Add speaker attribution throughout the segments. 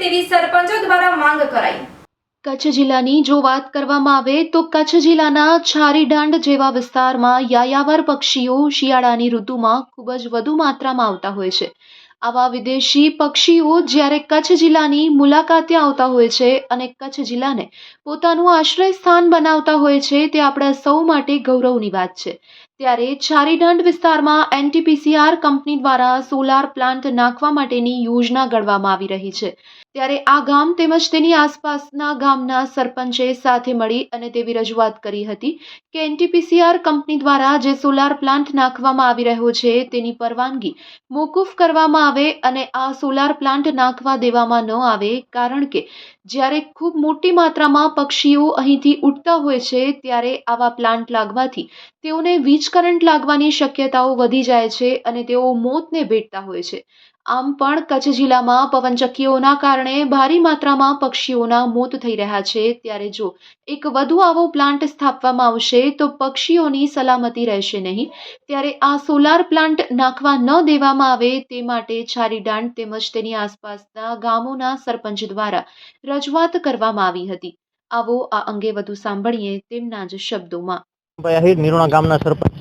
Speaker 1: તેવી સરપંચો દ્વારા માંગ કરાઈ.
Speaker 2: કચ્છ જિલ્લાની જો વાત કરવામાં આવે તો કચ્છ જિલ્લાના છારીડાંડ જેવા વિસ્તારમાં યાયાવર પક્ષીઓ શિયાળાની ઋતુમાં ખૂબ જ વધુ માત્રામાં આવતા હોય છે. આવા વિદેશી પક્ષીઓ જ્યારે કચ્છ જિલ્લાની મુલાકાતે આવતા હોય છે અને કચ્છ જિલ્લાને પોતાનું આશ્રય સ્થાન બનાવતા હોય છે તે આપણા સૌ માટે ગૌરવની વાત છે. ત્યારે છારીડાંડ વિસ્તારમાં એનટીપીસીઆર કંપની દ્વારા સોલાર પ્લાન્ટ નાખવા માટેની યોજના ઘડવામાં આવી રહી છે. ત્યારે આ ગામ તેમજ તેની આસપાસના ગામના સરપંચે સાથે મળી અને તેવી રજૂઆત કરી હતી કે એનટીપીસીઆર કંપની દ્વારા જે સોલાર પ્લાન્ટ નાખવામાં આવી રહ્યો છે તેની પરવાનગી મોકૂફ કરવામાં આવે અને આ સોલાર પ્લાન્ટ નાખવા દેવામાં ન આવે કારણ કે જ્યારે ખૂબ મોટી માત્રામાં પક્ષીઓ અહીંથી ઉડતા હોય છે ત્યારે આવા પ્લાન્ટ લાગવાથી તેઓને વીજ કરંટ લાગવાની શક્યતાઓ વધી જાય છે અને તેઓ મોતને ભેટતા હોય છે. આમ પણ કચ્છ જિલ્લામાં પવનચક્કીઓના કારણે ભારી માત્રામાં પક્ષીઓના મોત થઈ રહ્યા છે. ત્યારે જો એક વધુ આવો પ્લાન્ટ સ્થાપવામાં આવશે, તો પક્ષીઓની સલામતી રહેશે નહીં. ત્યારે આ સોલાર પ્લાન્ટ નાખવા ન દેવામાં આવે તે માટે છારીડાંડ તેમજ તેની આસપાસના ગામોના સરપંચ દ્વારા રજૂઆત કરવામાં આવી હતી. આવો આ અંગે વધુ સાંભળીએ તેમના જ શબ્દોમાં.
Speaker 3: ભાઈ આહિર, નિરોણા ગામના સરપંચ.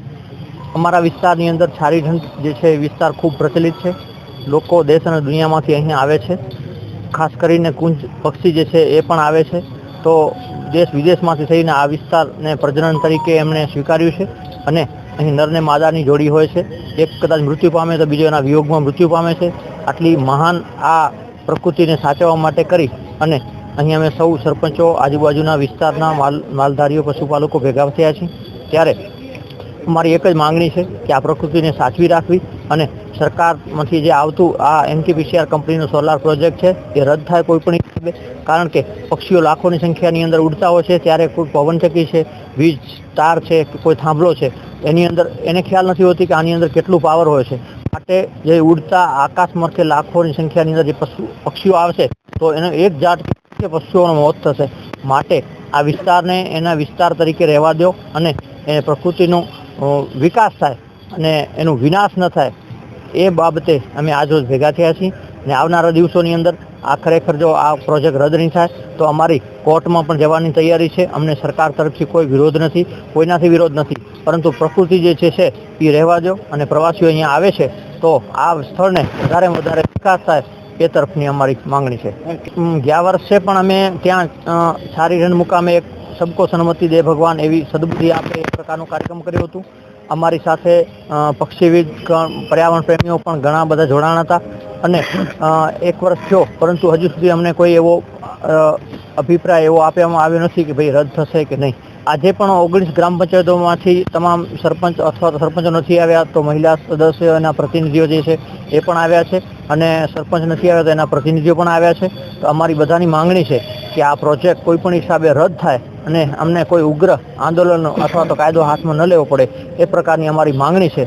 Speaker 3: અમારા વિસ્તારની અંદર છારીઢંઢ જે છે, એ વિસ્તાર ખૂબ પ્રચલિત છે. લોકો દેશ અને દુનિયામાંથી અહીંયા આવે છે. ખાસ કરીને કુંજ પક્ષી જે છે, એ પણ આવે છે. તો દેશ વિદેશમાંથી થઈને આ વિસ્તારને પ્રજનન તરીકે એમણે સ્વીકાર્યું છે અને અહીં નરને માદાની જોડી હોય છે. એક કદાચ મૃત્યુ પામે તો બીજો એના વિયોગમાં મૃત્યુ પામે છે. આટલી મહાન આ પ્રકૃતિને સાચવવા માટે કરી અને અહીં અમે સૌ સરપંચો, આજુબાજુના વિસ્તારના માલ, માલધારીઓ, પશુપાલકો ભેગા થયા છીએ. ત્યારે અમારી એક જ માંગણી છે કે આ પ્રકૃતિને સાચવી રાખવી અને સરકારમાંથી જે આવતું આ એનટીપીસીઆર કંપનીનો સોલાર પ્રોજેક્ટ છે, એ રદ થાય કોઈ પણ કારણ કે પક્ષીઓ લાખોની સંખ્યાની અંદર ઉડતા હોય છે, ત્યારે કોઈ પવનચક્કી છે, વીજ, તાર છે કે કોઈ થાંભલો છે, એની અંદર એને ખ્યાલ નથી હોતી કે આની અંદર કેટલું પાવર હોય છે. માટે જે ઉડતા આકાશમાંથી લાખોની સંખ્યાની અંદર જે પશુ, પક્ષીઓ આવશે તો એનો એક જાત કે પશુઓનો મોત થશે. માટે આ વિસ્તારને એના વિસ્તાર તરીકે રહેવા દો અને એ પ્રકૃતિનો વિકાસ થાય અને એનો વિનાશ ન થાય. એ બાબતે અમે આજરોજ ભેગા થયા છીએ અને આવનારા દિવસોની અંદર આ ખરેખર જો આ પ્રોજેક્ટ રદ નહીં થાય, તો અમારી કોર્ટમાં પણ જવાની તૈયારી છે. અમને સરકાર તરફથી કોઈ વિરોધ નથી, કોઈનાથી વિરોધ નથી. પરંતુ પ્રકૃતિ જે છે છે, એ રહેવા દો અને પ્રવાસીઓ અહીંયા આવે છે, તો આ સ્થળને વધારે વધારે વિકાસ થાય. એ તરફની અમારી માંગણી છે. ગયા વર્ષે પણ અમે ત્યાં સારી રણ મુકામે એક સબકો સન્મતિ દે ભગવાન એવી સદબુદ્ધિ આપે એ પ્રકારનો કાર્યક્રમ કર્યો હતું. અમારી સાથે પક્ષીવિદ પર્યાવરણ પ્રેમીઓ પણ ઘણા બધા જોડાણ હતા. અને એક વર્ષ થયો, પરંતુ હજુ સુધી અમને કોઈ એવો અભિપ્રાય એવો આપવામાં આવ્યો નથી કે ભાઈ રદ થશે કે નહીં. આજે પણ ઓગણીસ ગ્રામ પંચાયતોમાંથી તમામ સરપંચ અથવા તો સરપંચો નથી આવ્યા, તો મહિલા સદસ્યોના પ્રતિનિધિઓ જે છે એ પણ આવ્યા છે અને સરપંચ નથી આવ્યા તો એના પ્રતિનિધિઓ પણ આવ્યા છે. તો અમારી બધાની માંગણી છે કે આ પ્રોજેક્ટ કોઈ પણ હિસાબે રદ થાય અને અમને કોઈ ઉગ્ર આંદોલન અથવા તો કાયદો હાથમાં ન લેવો પડે એ પ્રકારની અમારી માંગણી છે.